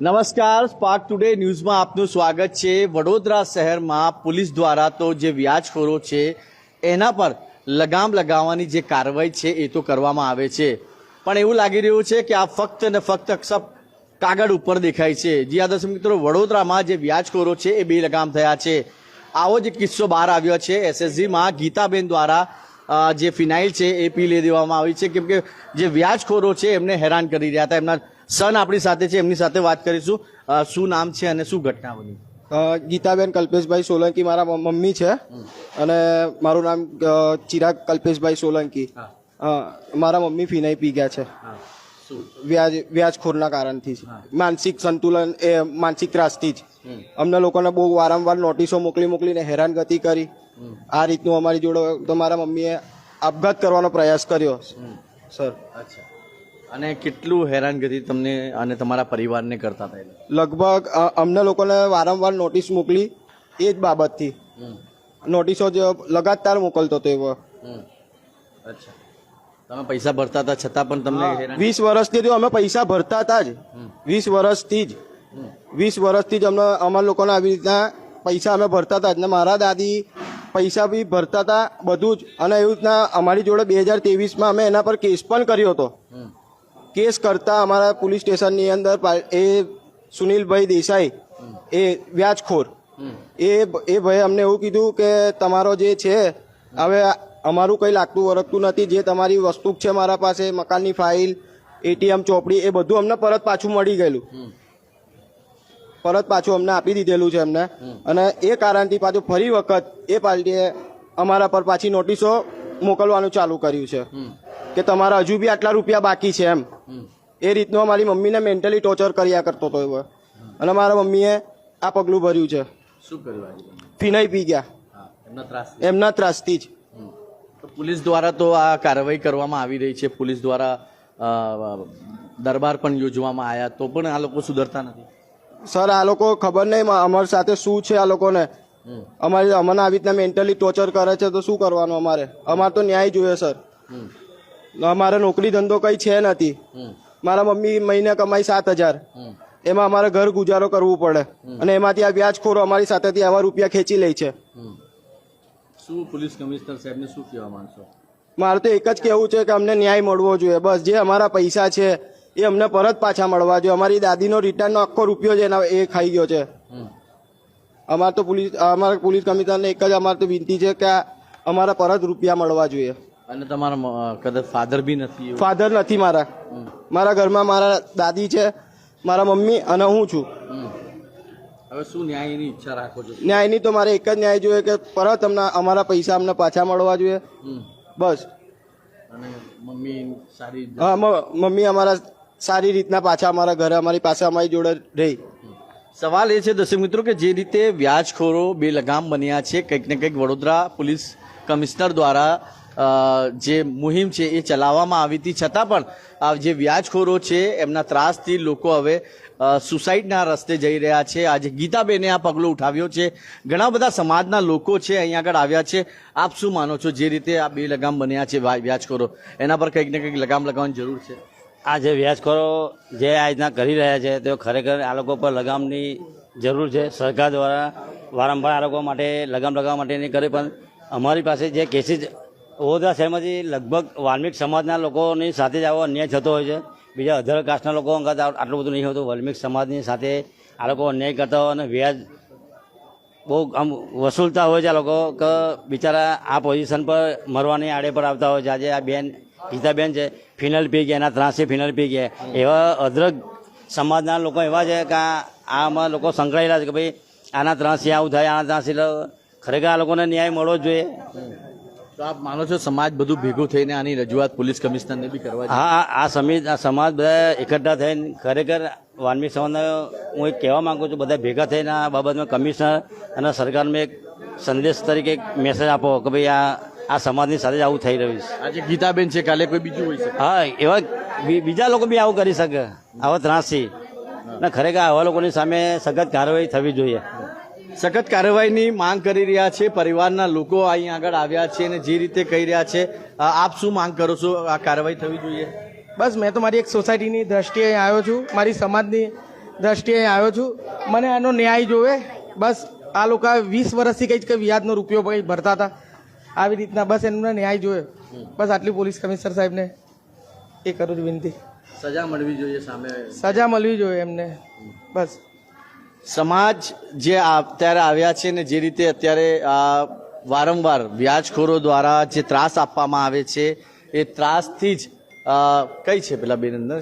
નમસ્કાર spark today ન્યૂઝમાં આપનું સ્વાગત છે. વડોદરા શહેરમાં પોલીસ દ્વારા તો જે વ્યાજખોરો છે, એના પર લગામ લગાવવાની જે કાર્યવાહી છે, એ તો કરવામાં આવે છે. પણ એવું લાગી રહ્યું છે કે આ ફક્ત ને ફક્ત અક્ષપ કાગળ ઉપર દેખાય છે. જી આ મિત્રો, વડોદરામાં જે વ્યાજખોરો છે, એ બે લગામ થયા છે. આવો જ કિસ્સો બહાર આવ્યો છે. એસએસજીમાં ગીતાબેન દ્વારા જે ફિનાઇલ છે, એ પી લઈ દેવામાં આવી છે. કેમ કે જે વ્યાજખોરો છે, એમને હેરાન કરી રહ્યા હતા. એમના સન આપણી સાથે છે એમની સાથે વાત કરીશું. શું નામ છે અને શું ઘટના બની? ગીતાબેન કલ્પેશભાઈ સોલંકી મારા મમ્મી છે અને મારું નામ ચિરાગ કલ્પેશભાઈ સોલંકી. હા. મારા મમ્મી ફિનાઈ પી ગયા છે. વ્યાજ વ્યાજખોરના કારણથી જ. માનસિક સંતુલન એ માનસિક ત્રાસથી જ. અમને લોકોને બહુ વારંવાર નોટિસો મોકલી મોકલીને હેરાનગતિ કરી. આ રીતનું અમારી જોડે તો મારા મમ્મીએ આપઘાત કરવાનો પ્રયાસ કર્યો. સર. અચ્છા. અને કેટલું હેરાનગતિ તમને અને તમારા પરિવારને કરતા હતા લગભગ અ, અમને લોકોને વારંવાર નોટિસ મોકલી એ જ બાબતથી. નોટિસો જ લગાતાર મોકલતો હતો એવો. અચ્છા. તમે પૈસા ભરતા હતા છતાં પણ તમને હેરાન વીસ વર્ષથી તો અમે પૈસા ભરતા હતા જ. વીસ વર્ષથી જ. હમ. વીસ વર્ષથી જ અમને અમારા લોકોને આવી રીતના પૈસા અમે ભરતા હતા જ. ને મારા દાદી પૈસા બી ભરતા હતા બધું જ. અને એવી રીતના અમારી જોડે બે હજાર ત્રેવીસમાં અમે એના પર કેસ પણ કર્યો હતો. હમ. કેસ કરતા અમારા પોલીસ સ્ટેશનની અંદર એ સુનિલભાઈ દેસાઈ એ વ્યાજખોર. એ એ ભાઈ અમને એવું કીધું કે તમારો જે છે હવે અમારું કંઈ લાગતું વરગતું નથી જે તમારી વસ્તુ છે મારા પાસે મકાનની ફાઇલ એટીએમ ચોપડી એ બધું અમને પરત પાછું મળી ગયેલું. પરત પાછું અમને આપી દીધેલું છે એમને. અને એ કારણથી પાછું ફરી વખત એ પાર્ટીએ અમારા પર પાછી નોટિસો મોકલવાનું ચાલુ કર્યું છે. કે તમારા હજુ બી આટલા રૂપિયા બાકી છે એમ. એ રીતનું અમારી મમ્મીને મેન્ટલી ટોર્ચર કર્યા કરતો હતો એવો. અને મારા મમ્મીએ આ પગલું ભર્યું છે. શું કર્યું ફિનાઈ પી ગયા. એમના ત્રાસ ત્રાસથી જ. પોલીસ દ્વારા તો આ કાર્યવાહી કરવામાં આવી રહી છે. પોલીસ દ્વારા દરબાર પણ યોજવામાં આવ્યા તો પણ આ લોકો સુધરતા નથી. સર આ લોકો ખબર નહીં અમારી સાથે શું છે આ લોકોને. અમારી અમને આવી રીતના મેન્ટલી ટોર્ચર કરે છે તો શું કરવાનું અમારે? અમારે તો ન્યાય જોઈએ સર. અમારે નોકરી ધંધો કંઈ છે નથી. મારા મમ્મી મહિને કમાઈ સાત હજાર. એમાં અમારે ઘર ગુજારો કરવું પડે. અને એમાંથી આ વ્યાજખોરો અમારી સાથેથી આવા રૂપિયા ખેંચી લે છે. શું પોલીસ કમિશનર સાહેબને શું કહેવા માંગશો? મારે તો એક જ કહેવું છે કે અમને ન્યાય મળવો જોઈએ. બસ જે અમારા પૈસા છે એ અમને પરત પાછા મળવા જોઈએ. અમારી દાદીનો રિટર્નનો આખો રૂપિયો છે એના એ ખાઈ ગયો છે. અમારે તો પોલીસ અમારા પોલીસ કમિશનરને એક જ અમારે તો વિનંતી છે કે અમારા પરત રૂપિયા મળવા જોઈએ. અને તમારા કદાચ ફાધર બી નથી ફાધર નથી મારા. મારા ઘરમાં મારા દાદી છે મારા મમ્મી અને હું છું. હવે શું ન્યાયની ઈચ્છા રાખો છો? ન્યાયની તો મારે એક જ ન્યાય જોઈએ કે પરત અમને અમારા પૈસા અમને પાછા મળવા જોઈએ. બસ. અને મમ્મી સારી હા મમ્મી અમારા સારી રીતના પાછા અમારા ઘરે અમારી પાસે અમારી જોડે રહી. સવાલ એ છે દર્શક મિત્રો કે જે રીતે વ્યાજખોરો બે લગામ બન્યા છે કંઈક ને કંઈક વડોદરા પોલીસ કમિશનર દ્વારા જે મુહિમ છે એ ચલાવવામાં આવી હતી. છતાં પણ જે વ્યાજખોરો છે, એમના ત્રાસથી લોકો હવે સુસાઇડના રસ્તે જઈ રહ્યા છે. આજે ગીતાબેને આ પગલો ઉઠાવ્યો છે. ઘણા બધા સમાજના લોકો છે અહીંયા આગળ આવ્યા છે. આપ શું માનો છો જે રીતે આ બે લગામ બન્યા છે વ્યાજખોરો? એના પર કંઈક ને કંઈક લગામ લગાવવાની જરૂર છે. આ જે વ્યાજખોરો જે આ રીતના કરી રહ્યા છે, તેઓ ખરેખર આ લોકો પર લગામની જરૂર છે. સરકાર દ્વારા વારંવાર આ લોકો માટે લગામ લગાવવા માટેની કરે, પણ અમારી પાસે જે કેસીસ વડોદરા શહેરમાંથી લગભગ વાલ્મિક સમાજના લોકોની સાથે જ આવો અન્યાય થતો હોય છે. બીજા અધર કાસ્ટના લોકો અંગત આટલું બધું નહીં હોતું. વાલ્મિક સમાજની સાથે આ લોકો અન્યાય કરતા હોય અને વ્યાજ બહુ આમ વસૂલતા હોય છે આ લોકો કે બિચારા આ પોઝિશન પર મરવાની આડે પર આવતા હોય છે. આજે આ બેન, ગીતાબેન છે, ફિનલ પી ગયા, એના ત્રાસી ફિનલ પી ગયા. એવા અધરક સમાજના લોકો એવા છે કે આમાં લોકો સંકળાયેલા છે કે ભાઈ આના ત્રાસી આવું થાય, આના ત્રાસી ખરેખર આ લોકોને ન્યાય મળવો જ જોઈએ. તો આપ માનો છો સમાજ બધું ભેગું થઈને આની રજૂઆત પોલીસ કમિશનરને બી કરવા હા આ- સમિત આ સમાજ બધા એકઠા થઈને ખરેખર વાનમી સમાજને હું એક કહેવા માંગુ છું બધા ભેગા થઈને આ બાબતમાં કમિશનર અને સરકારને એક સંદેશ તરીકે એક મેસેજ આપો કે ભાઈ આ આ સમાજની સાથે જ આવું થઈ રહ્યું છે. આજે ગીતાબેન છે કાલે કોઈ બીજું હોય છે હા એવા બીજા લોકો બી આવું કરી શકે આવા ત્રાસથી ને ખરેખર આવા લોકોની સામે સખત કાર્યવાહી થવી જોઈએ. સખત કાર્યવાહીની માંગ કરી રહ્યા છે. પરિવારના લોકો અહીં આગળ આવ્યા છે અને જે રીતે કહી રહ્યા છે આપ શું માંગ કરો છો? આ કાર્યવાહી થવી જોઈએ. બસ મેં તો મારી એક સોસાયટીની દ્રષ્ટિએ આવ્યો છું. મારી સમાજની દ્રષ્ટિએ આવ્યો છું. મને આનો ન્યાય જોવે. બસ આ લોકો વીસ વર્ષથી કંઈ જ કંઈ વ્યાજનો રૂપિયો કંઈ ભરતા હતા. આવી રીતના બસ એમને ન્યાય જોવે. બસ આટલી પોલીસ કમિશનર સાહેબને એ કરું છું વિનંતી. સજા મળવી જોઈએ સામે. સજા મળવી જોઈએ એમને. બસ. સમાજ જે અત્યારે આવ્યા છે ને જે રીતે અત્યારે વારંવાર વ્યાજખોરો દ્વારા જે ત્રાસ આપવામાં આવે છે, એ ત્રાસથી જ કઈ છે પેલા બેન અંદર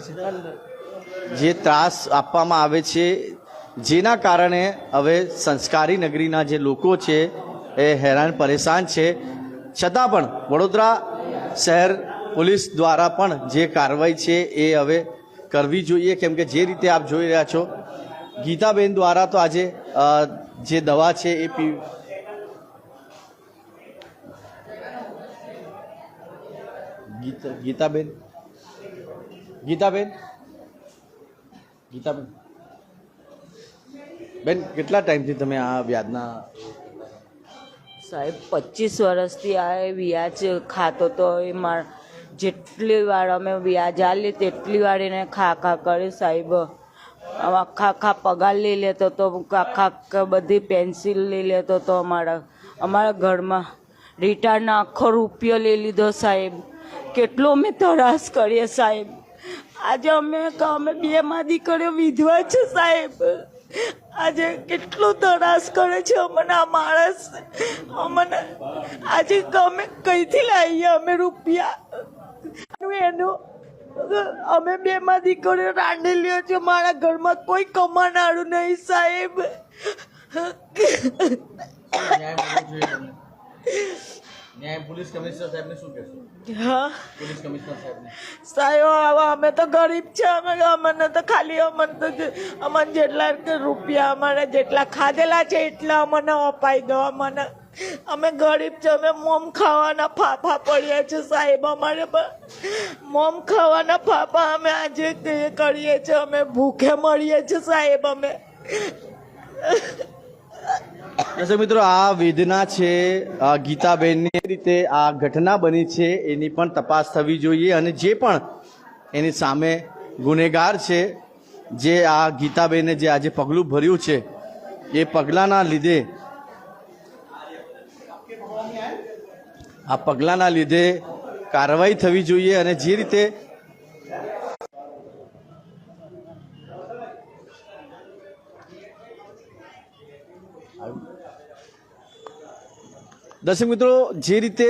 જે ત્રાસ આપવામાં આવે છે, જેના કારણે હવે સંસ્કારી નગરીના જે લોકો છે, એ હેરાન પરેશાન છે. છતાં પણ વડોદરા શહેર પોલીસ દ્વારા પણ જે કાર્યવાહી છે, એ હવે કરવી જોઈએ. કેમ કે જે રીતે આપ જોઈ રહ્યા છો ગીતાબેન દ્વારા તો આજે જે દવા છે એ પી ગીતા, ગીતાબેન? ગીતાબેન? ગીતાબેન? બેન, કેટલા ટાઈમથી તમે આ વ્યાજના સાહેબ, પચીસ વર્ષથી આ વ્યાજ ખાતો તો એ માર, જેટલી વાર અમે વ્યાજ આલીએ તેટલી વાર એને ખા ખા કરે સાહેબ. આખા આખા પગાર લઈ લેતો તો, આખા બધી પેન્સિલ લઈ લેતો તો અમારા અમારા ઘરમાં રિટાયરના આખો રૂપિયો લઈ લીધો સાહેબ. કેટલો અમે તરાસ કરીએ સાહેબ. આજે અમે અમે બે માં દીકરીઓ વિધવા છે સાહેબ. આજે કેટલો તરાસ કરે છે અમને આ માણસ. અમને આજે અમે કઈથી લાવીએ અમે રૂપિયા? એનું અમે બે માં દીકરીઓ રાંધેલીઓ છે મારા ઘરમાં કોઈ કમાનારું નહીં સાહેબ. અમે તો ગરીબ છે અમે અમને તો ખાલી અમને તો અમને જેટલા રૂપિયા અમારે જેટલા ખાધેલા છે એટલા અમને અપાઈ દો અમને અમે ગરીબ છે અમે મોમ ખાવાના ફાફા પડ્યા છે સાહેબ અમારે મોમ ખાવાના ફાફા અમે આજે તે કરીએ છીએ, અમે ભૂખે મળીએ છીએ, સાહેબ અમે. દર્શક મિત્રો, આ વેદના છે ગીતાબેનની રીતે આ ઘટના બની છે, એની પણ તપાસ થવી જોઈએ અને જે પણ એની સામે ગુનેગાર છે, જે આ ગીતાબેને જે આજે પગલું ભર્યું છે, એ પગલાંના લીધે આ પગલાંના લીધે કાર્યવાહી થવી જોઈએ અને જે રીતે દર્શક મિત્રો, જે રીતે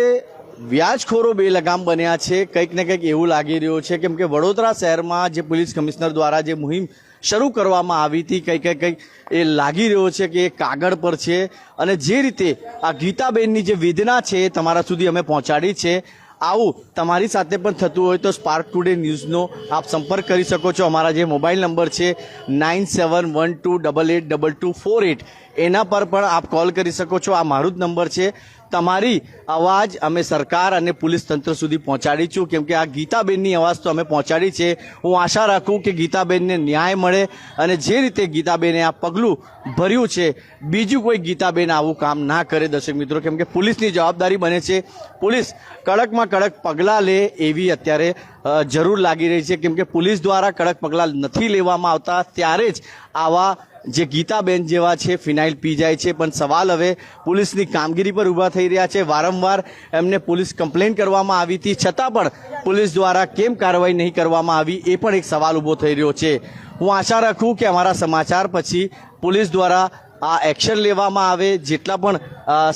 વ્યાજખોરો બે લગામ બન્યા છે, કંઈક ને કંઈક એવું લાગી રહ્યું છે, કેમ કે વડોદરા શહેરમાં જે પોલીસ કમિશનર દ્વારા જે મુહિમ શરૂ કરવામાં આવી હતી. કંઈક કંઈક કંઈક એ લાગી રહ્યો છે કે એ કાગળ પર છે. અને જે રીતે આ ગીતાબેનની જે વેદના છે એ તમારા સુધી અમે પહોંચાડી છે. આવું તમારી સાથે પણ થતું હોય તો સ્પાર્ક ટુડે ન્યૂઝનો આપ સંપર્ક કરી શકો છો. અમારા જે મોબાઈલ નંબર છે nine seven one two double eight double two four eight. એના પર પણ આપ કોલ કરી શકો છો. આ મારું જ નંબર છે તમારી અવાજ અમે સરકાર અને પોલીસ તંત્ર સુધી પહોંચાડી છું. કેમ કે આ ગીતાબેનની અવાજ તો અમે પહોંચાડી છે. હું આશા રાખું કે ગીતાબેનને ન્યાય મળે અને જે રીતે ગીતાબેને આ પગલું ભર્યું છે, બીજું કોઈ ગીતાબેન આવું કામ ના કરે દર્શક મિત્રો. કેમ કે પોલીસની જવાબદારી બને છે. પોલીસ કડકમાં કડક પગલાં લે એવી અત્યારે જરૂર લાગી રહી છે. કેમ કે પોલીસ દ્વારા કડક પગલાં નથી લેવામાં આવતા. ત્યારે જ આવા જે ગીતાબેન જેવા છે, ફિનાઇલ પી જાય છે. પણ સવાલ હવે પોલીસની કામગીરી પર ઊભા થઈ રહ્યા છે. વારંવાર એમને પોલીસ કમ્પ્લેન કરવામાં આવી હતી. છતાં પણ પોલીસ દ્વારા કેમ કાર્યવાહી નહીં કરવામાં આવી એ પણ એક સવાલ ઊભો થઈ રહ્યો છે. હું આશા રાખું કે અમારા સમાચાર પછી પોલીસ દ્વારા આ એક્શન લેવામાં આવે. જેટલા પણ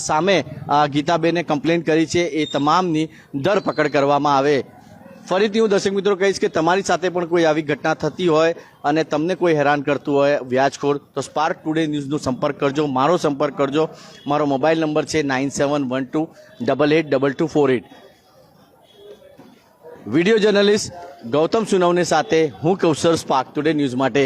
સામે ગીતાબેને કમ્પ્લેન કરી છે એ તમામની ધરપકડ કરવામાં આવે. ફરીથી હું દર્શક મિત્રો કહીશ કે તમારી સાથે પણ કોઈ આવી ઘટના થતી હોય અને તમને કોઈ હેરાન કરતું હોય વ્યાજખોર, તો સ્પાર્ક ટુડે ન્યૂઝનો સંપર્ક કરજો, મારો સંપર્ક કરજો. મારો મોબાઈલ નંબર છે nine seven one two double eight double two four eight. Video journalist Gautam સુનવને સાથે હું કૌશલ સ્પાર્ક ટુડે ન્યૂઝ માટે